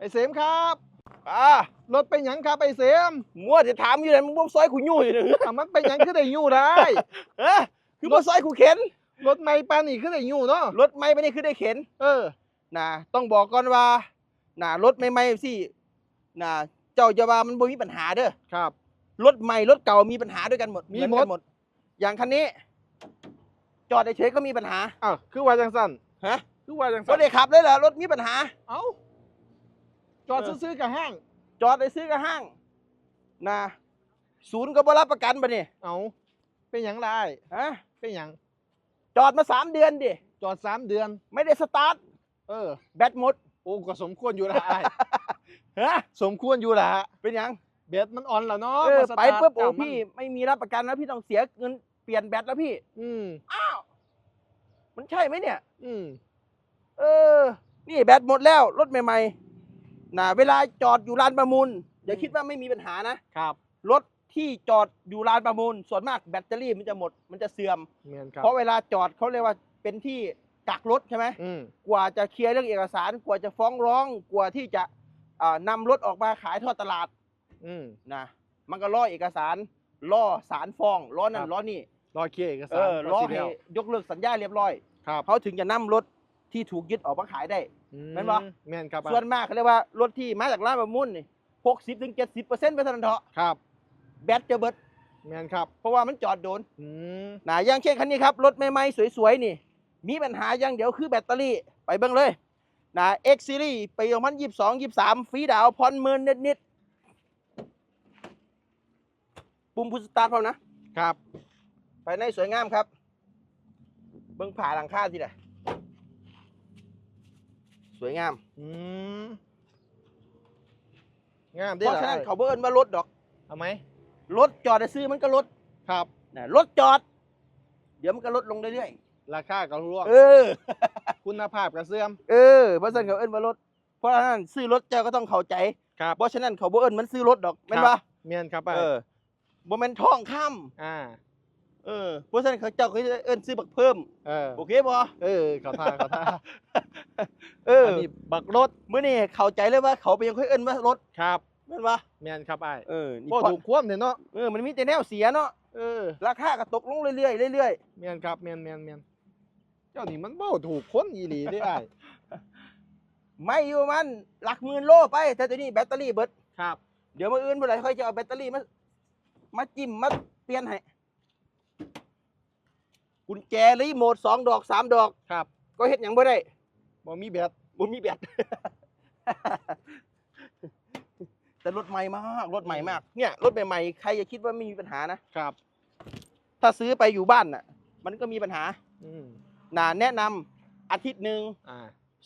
ไอเสมครับอ่ารถเป็นหยังครับไอเสมมัวจะถามอยู่เลยมึงบ่ซอยกูยู่อยู่นึงอะมันเป็นหยังคือได้อยู่ได้เออคือบ่ซอยกูเข็น รถไม่ปานนี่คือได้อยู่เนาะรถไม่ไปนี่คือได้เข็น เออนะต้องบอกก่อนว่านะรถใหม่ๆสินะเจ้าจะว่ามันบ่มีปัญหาเด้อครับ รถใหม่รถเก่ามีปัญหาด้วยกันหมดมีเหอนกันหมดหมด อย่างคันนี้ จอดเฉยๆก็มีปัญหาอ้าวคือว่าจังสั้นฮะคือว่าจังก็สั้นได้ขับเลยเหรอรถมีปัญหา เอ้า จอดเออซื้อๆกับห้าง จอดได้ซื้อกับห้างนะศูนย์ก็บ่รับประกันปะเนี่ยเอ้าเป็นหยังได้ฮะเป็นหยังจอดมาสามเดือนดิจอดสามเดือน ไม่ได้สตาร์ทเออแบตหมดโอ้ก็สมควรอยู่ละอ้ายฮะสมควรอยู่ละเป็นหยังเบสมันอ่อนแล้วเนาะเออบ่สไปตาร์ทปุ๊บโอ้จำมันพี่ไม่มีรับประกันนะพี่ต้องเสียเงินเปลี่ยนแบตแล้วพี่ อืมอ้าวมันใช่ไหมเนี่ย อืมเออ นี่แบตหมดแล้วรถใหม่ๆ นะเวลาจอดอยู่ลานประมูลอย่าคิดว่าไม่มีปัญหานะครับ รถที่จอดอยู่ลานประมูล ส่วนมากแบตเตอรี่มันจะหมดมันจะเสื่อมเมียนครับ เพราะเวลาจอดเขาเรียกว่าเป็นที่กักรถใช่ไหมอืม กว่าจะเคลียร์เรื่องเอกสาร กว่าจะฟ้องร้องกว่าที่จะอ่านำรถออกมาขายทอดตลาดอืม นะมันก็ล่อเอกสารล่อสารฟ้องล้อนั่ครันบล้อนี่รอเคลียร์เอกเอสารอล้อก็สิให้แล้วยกเลิกสัญญาเรียบร้อยครับ เขาถึงจะนำรถที่ถูกยึดออกมาขายได้ แม่นบ่ แม่นครับส่วนมากเขาเรียกว่ารถที่มาจากร้านประมูลนี่หกสิบถึงเจ็ดสิบเปอร์เซ็นต์ไปเท่านั้นเถอะครับ แบตจะเบิด แม่นครับเพราะว่ามันจอดโดนอืมนะอย่างเช่นคันนี้ครับ รถใหม่ๆ สวยๆ นี่ มีปัญหาอย่างเดียวคือแบตเตอรี่ไปเบิ่งเลยนะ X Series ปี2022 23ฟรีดาวน์ผ่อนหมื่นนิดๆ ปุ่มพุชสตาร์ทพร้อมนะครับ ภายในสวยงามครับ เบิ่งผ่าหลังคาสิล่ะ สวยงามอืมงามเพได้ราะฉะนั้นเขาบ่เอิ้นว่ารถดอกเอาไหมรถจอดได้ซื้อมันก็รถครับนะรถจอด เดี๋ยวมันก็ลดลงเรื่อยราคาก็ร่วงๆเออ คุณภาพก็เสื่อมเออเพราะฉะนั้นเขาเอิ้นว่ารถเพราะฉะนั้นซื้อรถเจ้าก็ต้องเข้าใจครับเพราะฉะนั้นเขาบ่เอิ้นมันซื้อรถดอกแม่นครับปะเมียนครับเออบ่แม่นทองคำอ่า เออเพราะฉะนั้นเขาเจ้าก็จะเอิ้นซื้อบักเพิ่ม เออโอเคบ่เออเขาท่าเขาท่าเอออันนี้บักรถมื้อนี้เข้าใจเลยว่าเขาไปยังค่อยเอิ้นว่ารถครับแม่นปะเมียนครับไอ้ายเออนี่บ่พอถูกควบเนี่ยเนาะเออมันมีแต่แนวเสียเนาะเออราคาก็ตกลงเรื่อยๆเรื่อยเมียนครับเมียนเมียนเมียนเจ้านี่มันบ่ถูกคนอีหลีเด้ไอ้ายๆไม่อยู่มันหลักหมื่นโลไป แต่ตัวนี้แบตเตอรี่เบิดครับ เดี๋ยวมื้ออื่นเมื่อไหร่ค่อยจะเอาแบตเตอรี่มามาจิ้มมาเปลี่ยนให้ กุญแจรีโมทสองดอกสามดอกครับ ก็เฮ็ดหยังบ่ได้บ่มีแบตบ่มีแบต แต่รถใหม่มากรถใหม่มากเนี่ยรถใหม่ๆใครจะคิดว่าไม่มีปัญหานะครับ ถ้าซื้อไปอยู่บ้านน่ะ มันก็มีปัญหาอืมน่าแนะนำอาทิตย์หนึ่งอ่า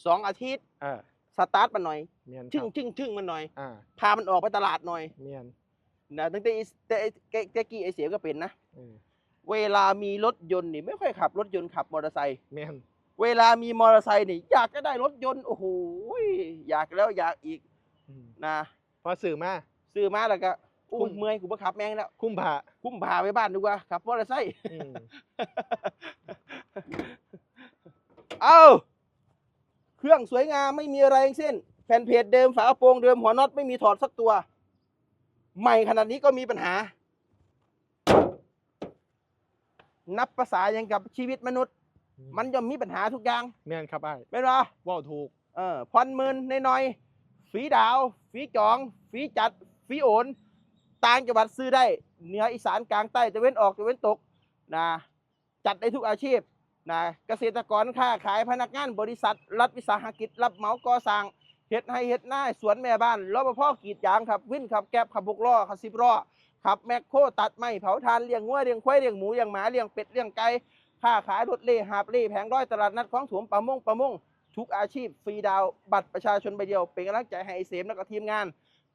สองอาทิตย์เออสตาร์ทมันหน่อยเมียนคชึ่รังบชึ่งชึ่งมันหน่อย อ่าพามันออกไปตลาดหน่อยเมียนนะตั้งแต่ไอ้แต่ไอ้แกแกกี้ไอเสียก็เป็นนะ เออ เวลามีรถยนต์นี่ไม่ค่อยขับรถยนต์ขับมอเตอร์ไซค์เมียนเวลามีมอเตอร์ไซค์นี่อยากจะได้รถยนต์โอ้โหอยากแล้วอยากอีกอืมนะพอสื่อมา ซื้อมาแล้วก็อุ้คุ้ยม เมื่อยกูบ่ขับแม่งแล้ว คุ้มผ่าคุ้มพาไปบ้านดีกว่าขับมอเตอร์ไซค์ อืม เอาเครื่องสวยงามไม่มีอะไรทั้งสิ้น แผ่นเพจเดิมฝากระโปรงเดิมหัวน็อตไม่มีถอดสักตัว ใหม่ขนาดนี้ก็มีปัญหา นับภาษาอย่างกับชีวิตมนุษย์ มันย่อมมีปัญหาทุกอย่างเมียนครับไอ้ายเป็นปะเว้าถูกเออผ่อนหมื่นน้อยๆฝีดาว ฝีจอง ฝีจัด ฝีโอนต่างจังหวัดซื้อได้ เหนืออีสานกลางใต้ตะเว้นออกตะเว้นตกนะจัดได้ทุกอาชีพนะเกษตรกรค้าขายพนักงานบริษัท รัฐวิสาหกิจ รับเหมาก่อสร้างเฮ็ดให้เฮ็ดหน้าสวนแม่บ้านรปภกรีดยางครับ วินขับแก๊บขับบุกล้อขับสิบล้อ ขับแมคโครตัดไม้เผาทานเลี้ยงงัวเลี้ยงควายเลี้ยงหมูเลี้ยงหมาเลี้ยงเป็ดเลี้ยงไก่ค้าขายรถเล่หาบเล่แผงร้อยตลาดนัดของถวมประมงประมงทุกอาชีพฟรีดาวบัตรประชาชนใบเดียว เป็นกำลังใจให้เสมและก็ทีมงาน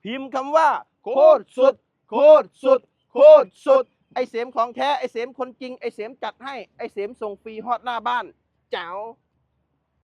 พิมพ์คำว่า โคตรสุด โคตรสุด โคตรสุด ไอเสมของแท้ไอเสมคนจริงไอเสมจัดให้ไอเสมส่งฟรีฮอดหน้าบ้านเจ้า